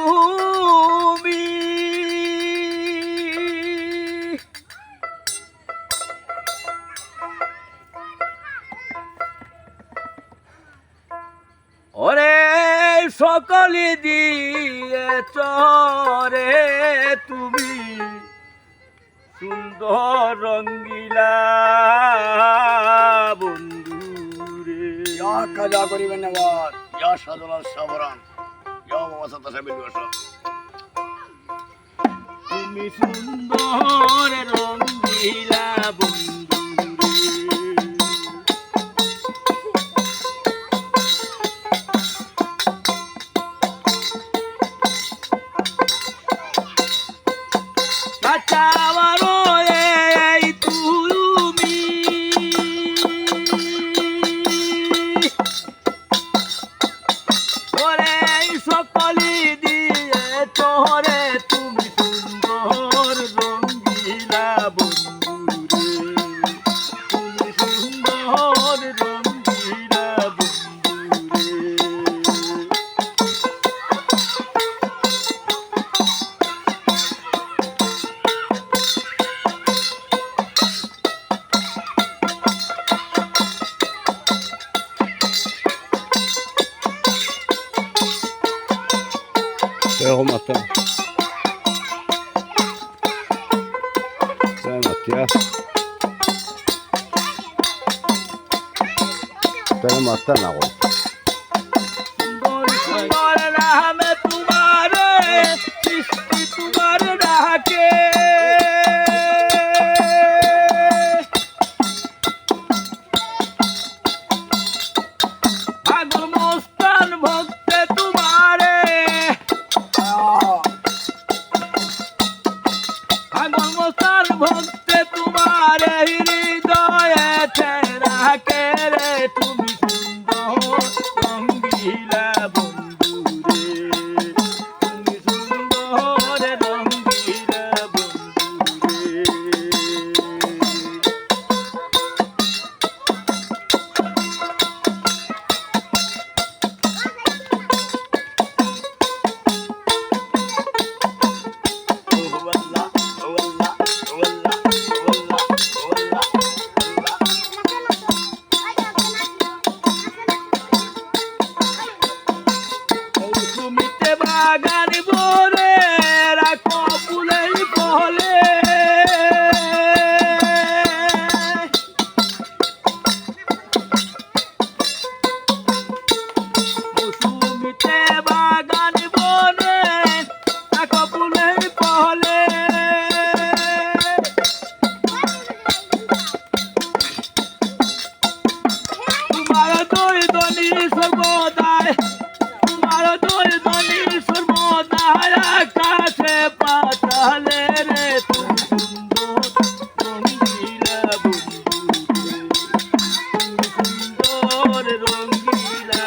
তুমি ওরে সকলে দিয়ে চরে তুমি সুন্দর রঙ্গিলা বন্ধুরে। ইয়া কাজা করিবেন আবার ইয়া সাধনা সাবরান তুমি সুন্দর রঙ্গিলা বন্ধুরে কাচাওয়ারো Ve olmadı. Dayanat ya. Dayanat da ne oldu? পাগল ভক্তে তোমার হৃদয়ে রাখে রে তোমার দুজনী সর্বদাই আকাশে পাতালে রে রঙ্গিলা